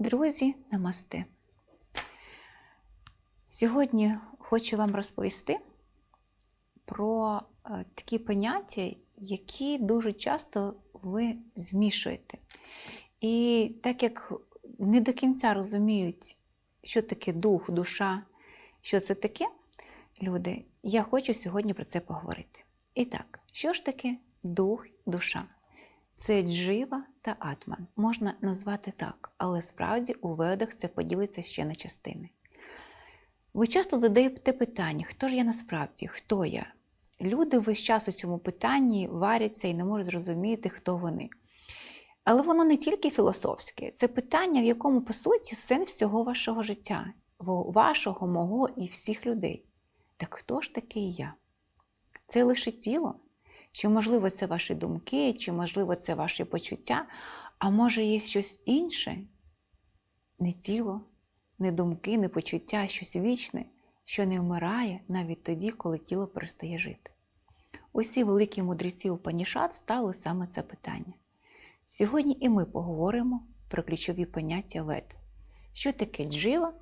Друзі, намасте. Сьогодні хочу вам розповісти про е, такі поняття, які дуже часто ви змішуєте. І так як не до кінця розуміють, що таке дух, душа, що це таке, люди, я хочу сьогодні про це поговорити. І так, що ж таке дух, душа? Це джива та атман. Можна назвати так, але справді у ведах це поділиться ще на частини. Ви часто задаєте питання, хто ж я насправді, хто я? Люди весь час у цьому питанні варяться і не можуть зрозуміти, хто вони. Але воно не тільки філософське, це питання, в якому, по суті, сенс всього вашого життя, вашого, мого і всіх людей. Так хто ж такий я? Це лише тіло? Чи, можливо, це ваші думки, чи, можливо, це ваші почуття, а може, є щось інше? Не тіло, не думки, не почуття, а щось вічне, що не вмирає навіть тоді, коли тіло перестає жити. Усі великі мудреці Упанішат ставили саме це питання. Сьогодні і ми поговоримо про ключові поняття вед. Що таке джива,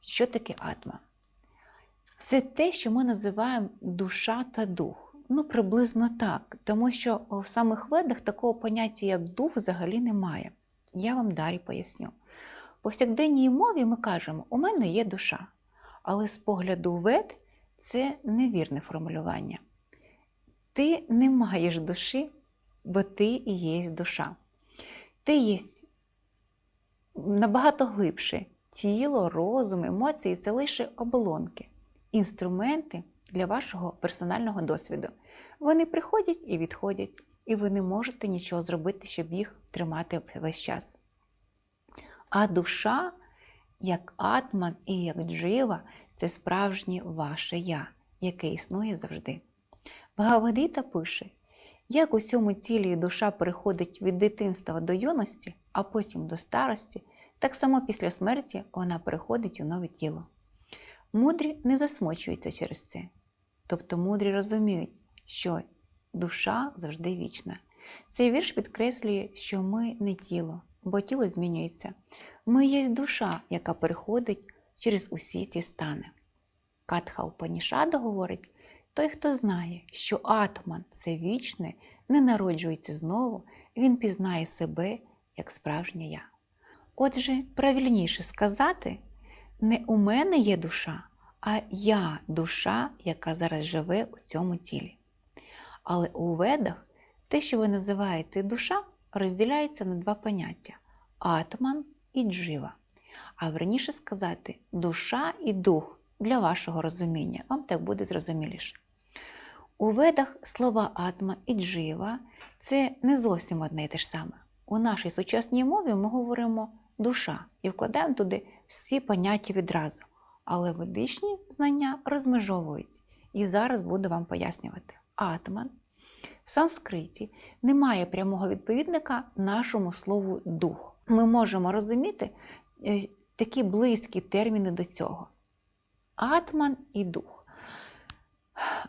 що таке атма? Це те, що ми називаємо душа та дух. Ну, приблизно так, тому що в самих ведах такого поняття, як дух, взагалі немає. Я вам далі поясню. В повсякденній мові ми кажемо, у мене є душа. Але з погляду вед це невірне формулювання. Ти не маєш душі, бо ти і є душа. Ти є набагато глибше тіло, розум, емоції це лише оболонки, інструменти для вашого персонального досвіду. Вони приходять і відходять, і ви не можете нічого зробити, щоб їх тримати весь час. А душа, як атман і як джива, це справжнє ваше я, яке існує завжди. Бхагавадгіта пише, як у цьому тілі душа переходить від дитинства до юності, а потім до старості, так само після смерті вона переходить у нове тіло. Мудрі не засмучуються через це. Тобто мудрі розуміють, що душа завжди вічна. Цей вірш підкреслює, що ми не тіло, бо тіло змінюється. Ми є душа, яка переходить через усі ці стани. Катха Упанішада говорить, той, хто знає, що атман це вічне, не народжується знову, він пізнає себе як справжнє я. Отже, правильніше сказати, не у мене є душа, а я душа, яка зараз живе у цьому тілі. Але у ведах те, що ви називаєте душа, розділяється на два поняття атман і джива. А верніше сказати, душа і дух для вашого розуміння, вам так буде зрозуміліше. У ведах слова атма і джива це не зовсім одне і те ж саме. У нашій сучасній мові ми говоримо душа і вкладаємо туди всі поняття відразу. Але ведичні знання розмежовують. І зараз буду вам пояснювати. Атман в санскриті немає прямого відповідника нашому слову дух. Ми можемо розуміти е, такі близькі терміни до цього. Атман і дух.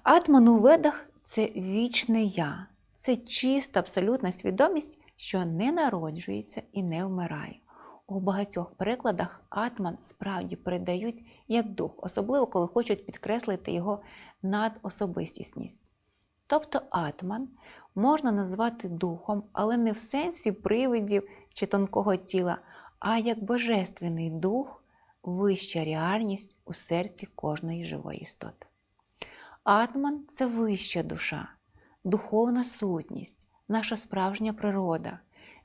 Атман у ведах це вічне я, це чиста абсолютна свідомість, що не народжується і не вмирає. У багатьох перекладах атман справді передають як дух, особливо коли хочуть підкреслити його надособистісність. Тобто атман можна назвати духом, але не в сенсі привидів чи тонкого тіла, а як божественний дух, вища реальність у серці кожної живої істоти. Атман це вища душа, духовна сутність, наша справжня природа.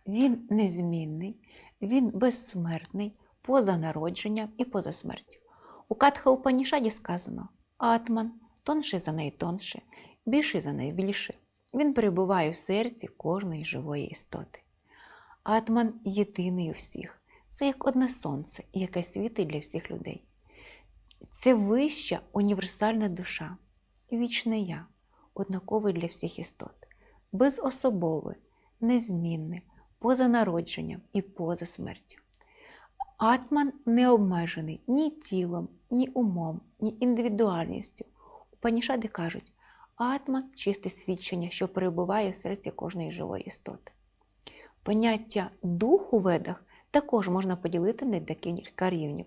Він незмінний, він безсмертний, поза народженням і поза смертю. У Катха Упанішаді сказано Атман тонший за неї тонше, більший за неї більше. Він перебуває в серці кожної живої істоти. Атман єдиний у всіх. Це як одне сонце, яке світить для всіх людей. Це вища універсальна душа, вічне я, однаковий для всіх істот, безособове, незмінне, поза народженням і поза смертю. Атман не обмежений ні тілом, ні умом, ні індивідуальністю. Панішади кажуть, атман чисте свідчення, що перебуває в серці кожної живої істоти. Поняття дух у ведах також можна поділити на декілька рівнів.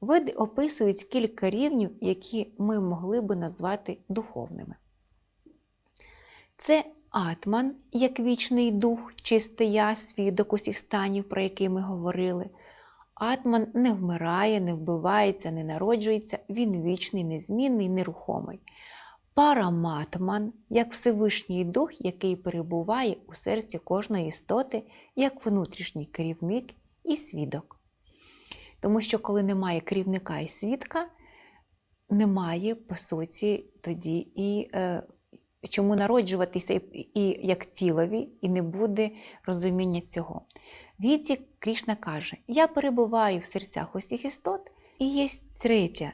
Види описують кілька рівнів, які ми могли би назвати духовними. Це атман, як вічний дух, чистий я, свідок усіх станів, про які ми говорили. Атман не вмирає, не вбивається, не народжується, він вічний, незмінний, нерухомий. Параматман, як Всевишній Дух, який перебуває у серці кожної істоти, як внутрішній керівник і свідок. Тому що, коли немає керівника і свідка, немає, по суті, тоді і е, чому народжуватися і, і як тілові, і не буде розуміння цього. Віці Крішна каже: Я перебуваю в серцях усіх істот, і є третя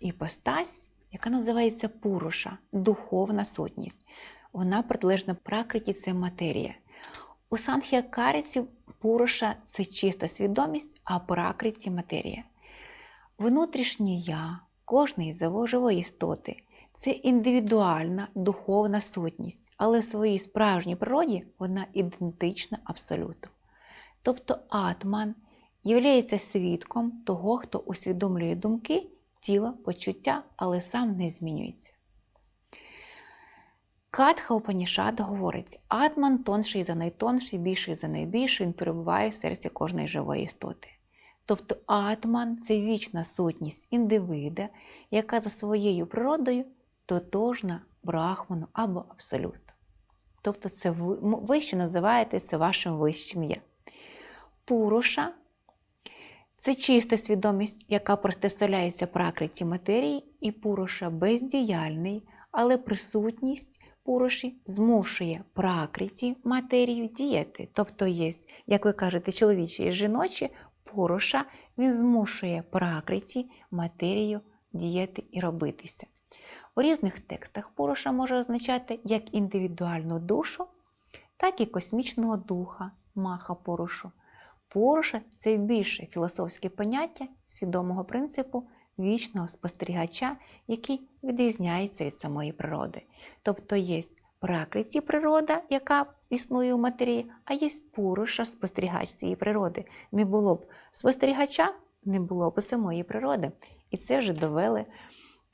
іпостась, яка називається Пуруша, духовна сутність. Вона протилежна пракриті це матерія. У санхіакаріців Пуруша це чиста свідомість, а пракриті матерія. Внутрішнє я кожної живої істоти це індивідуальна духовна сутність, але в своїй справжній природі вона ідентична абсолюту. Тобто атман являється свідком того, хто усвідомлює думки, тіло, почуття, але сам не змінюється. Катха Упанішад говорить, атман тонший за найтонший, більший за найбільший, він перебуває в серці кожної живої істоти. Тобто атман це вічна сутність індивида, яка за своєю природою тотожна брахману або абсолюту. Тобто це ви, ви що називаєте це вашим вищим є. Пуруша це чиста свідомість, яка протиставляється пракриті матерії, і пуруша бездіяльний, але присутність пуруші змушує пракриті матерію діяти. Тобто є, як ви кажете, чоловічі і жіночі, пуруша він змушує пракриті матерію діяти і робитися. У різних текстах Пуруша може означати як індивідуальну душу, так і космічного духа, маха Пурушу. Пуруша це більше філософське поняття свідомого принципу вічного спостерігача, який відрізняється від самої природи. Тобто є пракриті природа, яка існує у матерії, а є пуруша спостерігач цієї природи. Не було б спостерігача, не було б самої природи. І це вже довели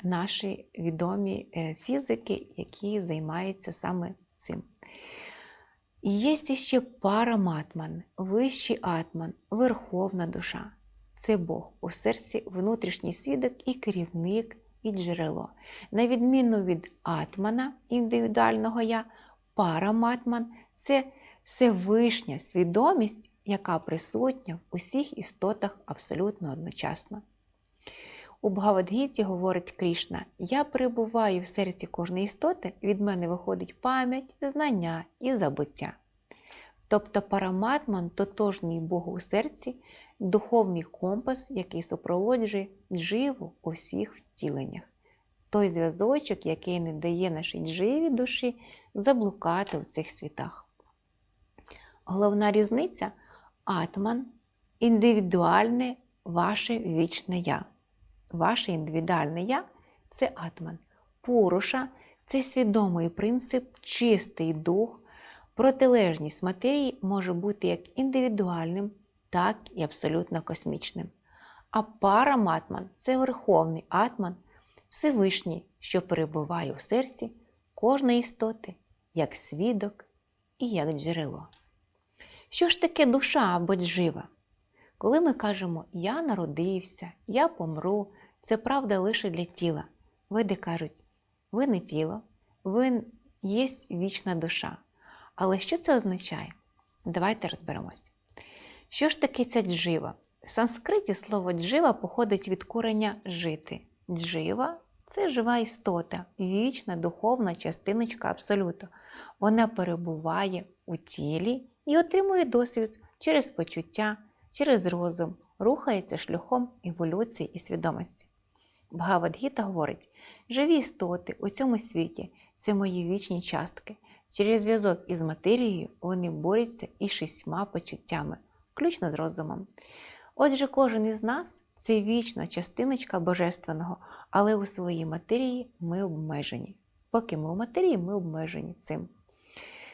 наші відомі фізики, які займаються саме цим. Є ще параматман, вищий атман, верховна душа. Це Бог у серці внутрішній свідок і керівник, і джерело. На відміну від атмана, індивідуального я, параматман це всевишня свідомість, яка присутня в усіх істотах абсолютно одночасно. У Бхагавадгіті говорить Крішна: Я перебуваю в серці кожної істоти, від мене виходить пам'ять, знання і забуття. Тобто параматман тотожний Богу у серці, духовний компас, який супроводжує дживу у всіх втіленнях. Той зв'язочок, який не дає нашій дживі душі заблукати в цих світах. Головна різниця атман індивідуальне ваше вічне я. Ваше індивідуальне я це атман. Пуруша це свідомий принцип, чистий дух, протилежність матерії може бути як індивідуальним, так і абсолютно космічним. А параматман це верховний атман, Всевишній, що перебуває у серці кожної істоти, як свідок і як джерело. Що ж таке душа або джива? Коли ми кажемо Я народився, я помру, це правда лише для тіла. Веди кажуть, ви не тіло, ви є вічна душа. Але що це означає? Давайте розберемось. Що ж таке ця джива? В санскриті слово джива походить від корення жити. Джива це жива істота, вічна духовна частиночка абсолюту. Вона перебуває у тілі і отримує досвід через почуття, через розум, рухається шляхом еволюції і свідомості. Бхагавадгіта говорить: живі істоти у цьому світі це мої вічні частки. Через зв'язок із матерією вони борються із шістьма почуттями, включно з розумом. Отже, кожен із нас це вічна частиночка Божественного, але у своїй матерії ми обмежені. Поки ми у матерії, ми обмежені цим.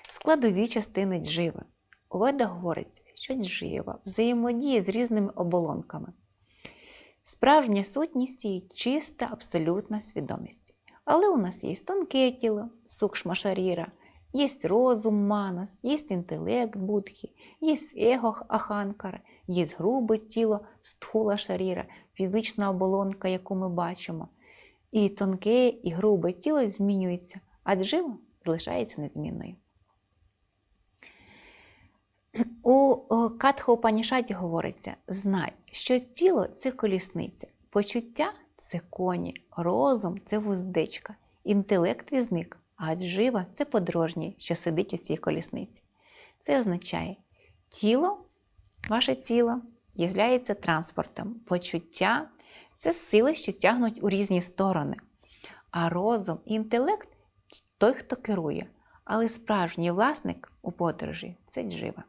Складові частини дживи. У Ведах говорить, що джива взаємодіє з різними оболонками. Справжня сутність її чиста, абсолютна свідомість. Але у нас є тонке тіло, сукшма шаріра, є розум манас, є інтелект будхи, є его аханкара, є грубе тіло стхула шаріра, фізична оболонка, яку ми бачимо. І тонке, і грубе тіло змінюється, а джива залишається незмінною. У Катха Упанішаті говориться: знай, що тіло це колісниця, почуття це коні, розум це вуздечка, інтелект візник, а джива це подорожній, що сидить у цій колісниці. Це означає, тіло, ваше тіло є транспортом, почуття це сили, що тягнуть у різні сторони. А розум і інтелект той, хто керує. Але справжній власник у подорожі це джива.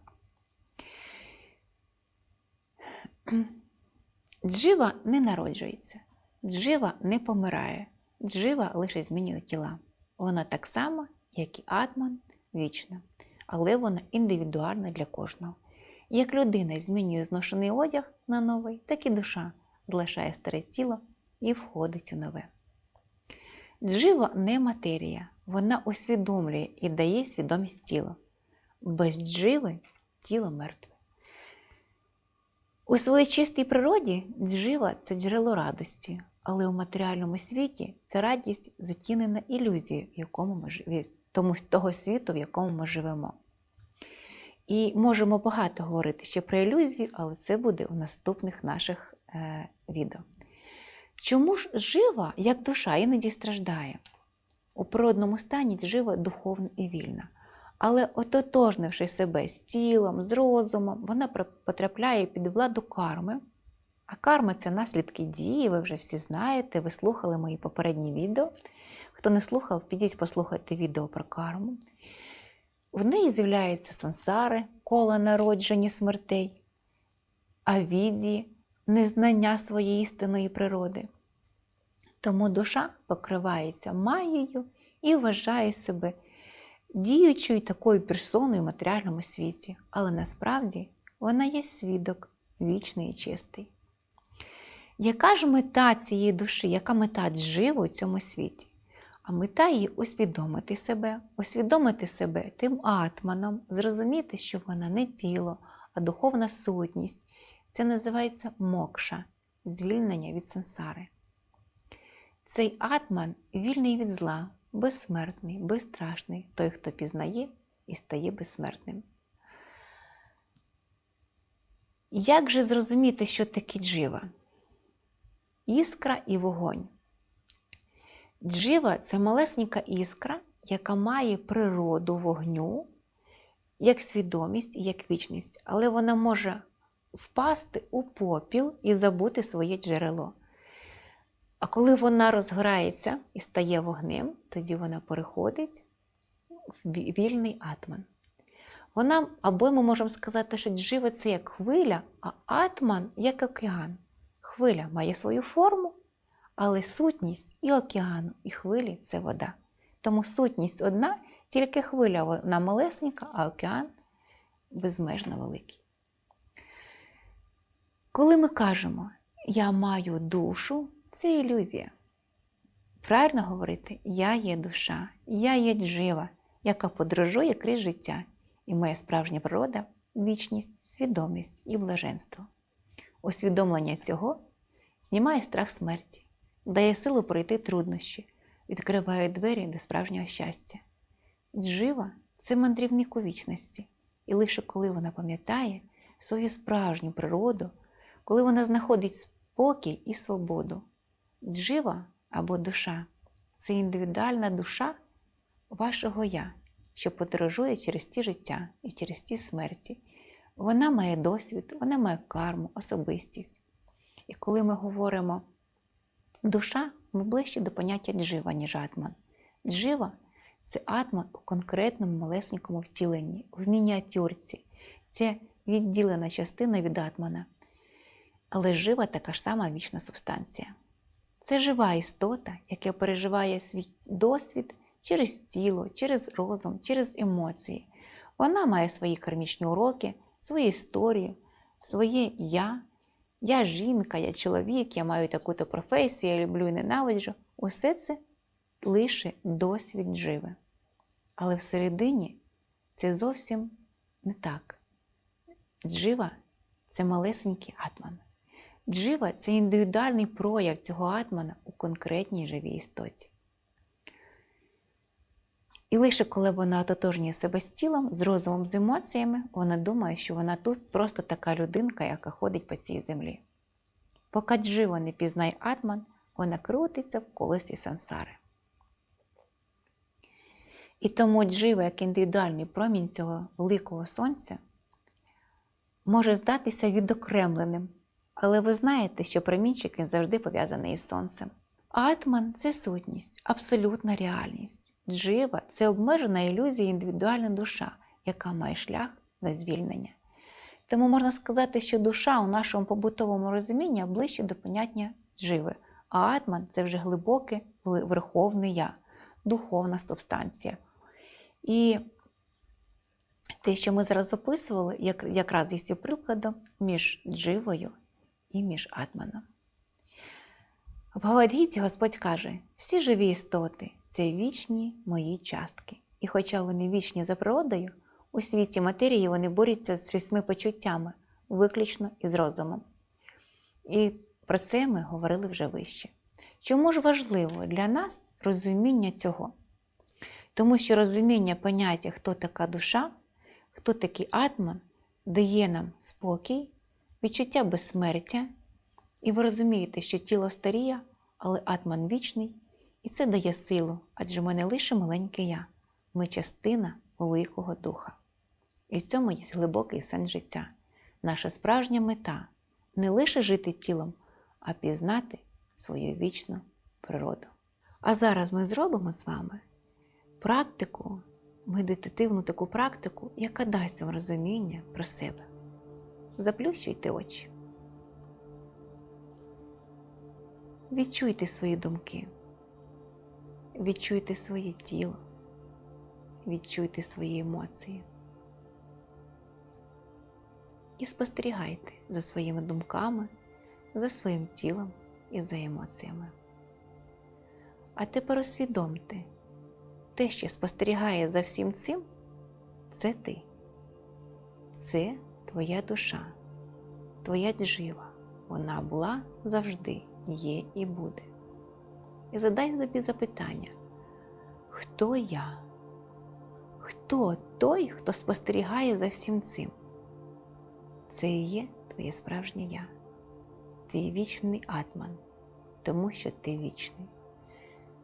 Джива не народжується, джива не помирає, джива лише змінює тіла. Вона так само, як і атман, вічна, але вона індивідуальна для кожного. Як людина змінює зношений одяг на новий, так і душа залишає старе тіло і входить у нове. Джива не матерія, вона усвідомлює і дає свідомість тілу. Без дживи тіло мертве. У своїй чистій природі джива це джерело радості, але у матеріальному світі це радість затінена ілюзією, в якому ми жив... тому, того світу, в якому ми живемо. І можемо багато говорити ще про ілюзію, але це буде у наступних наших е, відео. Чому ж жива, як душа, іноді страждає? У природному стані жива духовна і вільна. Але ототожнивши себе з тілом, з розумом, вона потрапляє під владу карми. А карма це наслідки дії, ви вже всі знаєте, ви слухали мої попередні відео. Хто не слухав, підіть послухайте відео про карму. В неї з'являються сансари, кола народження смертей, авіді, незнання своєї істинної природи. Тому душа покривається маєю і вважає себе діючою такою персоною в матеріальному світі, але насправді вона є свідок вічний і чистий. Яка ж мета цієї душі, яка мета дживу у цьому світі? А мета її усвідомити себе, усвідомити себе тим атманом, зрозуміти, що вона не тіло, а духовна сутність. Це називається мокша, звільнення від сансари. Цей атман вільний від зла, безсмертний, безстрашний, той, хто пізнає і стає безсмертним. Як же зрозуміти, що таке джива? Іскра і вогонь. Джива це малесенька іскра, яка має природу вогню, як свідомість і як вічність, але вона може впасти у попіл і забути своє джерело. А коли вона розгорається і стає вогнем, тоді вона переходить в вільний атман. Вона, або ми можемо сказати, що джива це як хвиля, а атман як океан. Хвиля має свою форму, але сутність і океану, і хвилі це вода. Тому сутність одна, тільки хвиля вона малесенька, а океан безмежно великий. Коли ми кажемо, я маю душу, це ілюзія. Правильно говорити, я є душа, я є джива, яка подорожує крізь життя, і моя справжня природа вічність, свідомість і блаженство. Усвідомлення цього знімає страх смерті, дає силу пройти труднощі, відкриває двері до справжнього щастя. Джива це мандрівник у вічності, і лише коли вона пам'ятає свою справжню природу, коли вона знаходить спокій і свободу. Джива або душа це індивідуальна душа вашого я, що подорожує через ті життя і через ті смерті. Вона має досвід, вона має карму, особистість. І коли ми говоримо душа, ми ближче до поняття джива, ніж атман. Джива це атман у конкретному малесенькому втіленні, в мініатюрці. Це відділена частина від атмана. Але жива така ж сама вічна субстанція. Це жива істота, яка переживає свій досвід через тіло, через розум, через емоції. Вона має свої кармічні уроки, свою історію, своє я. Я жінка, я чоловік, я маю таку-то професію, я люблю і ненавиджу. Усе це лише досвід живе. Але всередині це зовсім не так. Джива це малесенький атман. Джива це індивідуальний прояв цього атмана у конкретній живій істоті. І лише коли вона ототожнює себе з тілом, з розумом, з емоціями, вона думає, що вона тут просто така людинка, яка ходить по цій землі. Поки джива не пізнає атман, вона крутиться в колесі сансари. І тому джива, як індивідуальний промінь цього великого сонця, може здатися відокремленим. Але ви знаєте, що промінчик завжди пов'язаний із сонцем. Атман це сутність, абсолютна реальність. Джива це обмежена ілюзія індивідуальна душа, яка має шлях на звільнення. Тому можна сказати, що душа у нашому побутовому розумінні ближче до поняття дживи, а атман це вже глибоке верховне я, духовна субстанція. І те, що ми зараз описували, якраз є прикладом між дживою і між атманом. В Гавадгіті Господь каже: всі живі істоти це вічні мої частки. І хоча вони вічні за природою, у світі матерії вони борються з шістьми почуттями, виключно із розумом. І про це ми говорили вже вище. Чому ж важливо для нас розуміння цього? Тому що розуміння поняття, хто така душа, хто такий атман, дає нам спокій, відчуття безсмертя, і ви розумієте, що тіло старіє, але атман вічний, і це дає силу, адже ми не лише маленьке я, ми частина великого духа. І в цьому є глибокий сенс життя, наша справжня мета не лише жити тілом, а пізнати свою вічну природу. А зараз ми зробимо з вами практику, медитативну таку практику, яка дасть вам розуміння про себе. Заплющуйте очі. Відчуйте свої думки, відчуйте своє тіло, відчуйте свої емоції. І спостерігайте за своїми думками, за своїм тілом і за емоціями. А тепер усвідомте, те, що спостерігає за всім цим, це ти. Це твоя душа, твоя джива. Вона була завжди, є і буде. І задай собі запитання, хто я? Хто той, хто спостерігає за всім цим? Це і є твоє справжнє я, твій вічний атман, тому що ти вічний.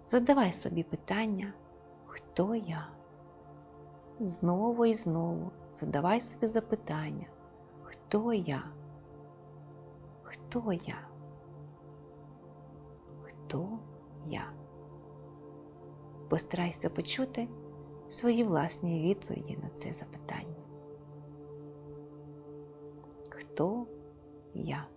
Задавай собі питання, хто я? Знову і знову задавай собі запитання, хто я? Хто я? Хто я? Постарайся почути свої власні відповіді на це запитання. Хто я?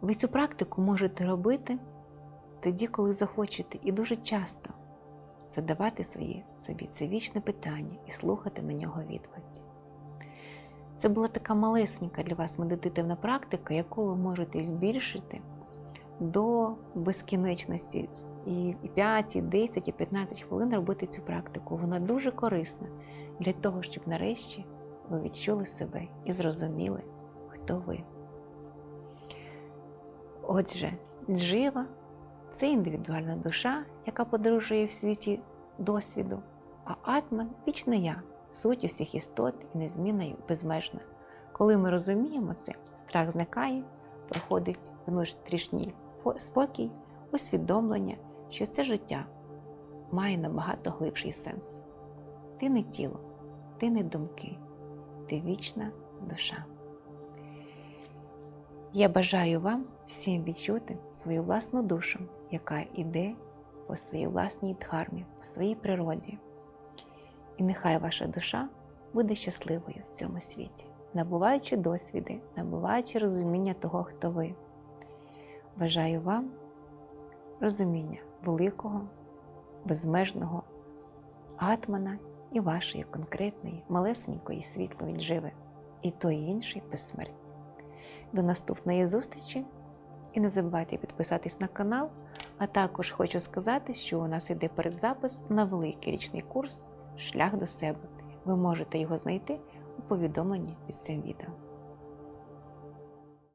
Ви цю практику можете робити тоді, коли захочете, і дуже часто задавати свої, собі це вічне питання і слухати на нього відповідь. Це була така малесенька для вас медитативна практика, яку ви можете збільшити до безкінечності і 5, і 10, і 15 хвилин робити цю практику. Вона дуже корисна для того, щоб нарешті ви відчули себе і зрозуміли, хто ви. Отже, джива це індивідуальна душа, яка подорожує в світі досвіду, а атман вічне я, суть усіх істот і незмінна і безмежна. Коли ми розуміємо це, страх зникає, проходить внутрішній спокій, усвідомлення, що це життя має набагато глибший сенс. Ти не тіло, ти не думки, ти вічна душа. Я бажаю вам всім відчути свою власну душу, яка йде по своїй власній дхармі, по своїй природі. І нехай ваша душа буде щасливою в цьому світі, набуваючи досвіди, набуваючи розуміння того, хто ви. Бажаю вам розуміння великого, безмежного атмана і вашої конкретної малесенької світлої дживи, і той і інший безсмертні. До наступної зустрічі! І не забувайте підписатись на канал, а також хочу сказати, що у нас іде передзапис на великий річний курс Шлях до себе. Ви можете його знайти у повідомленні під цим відео.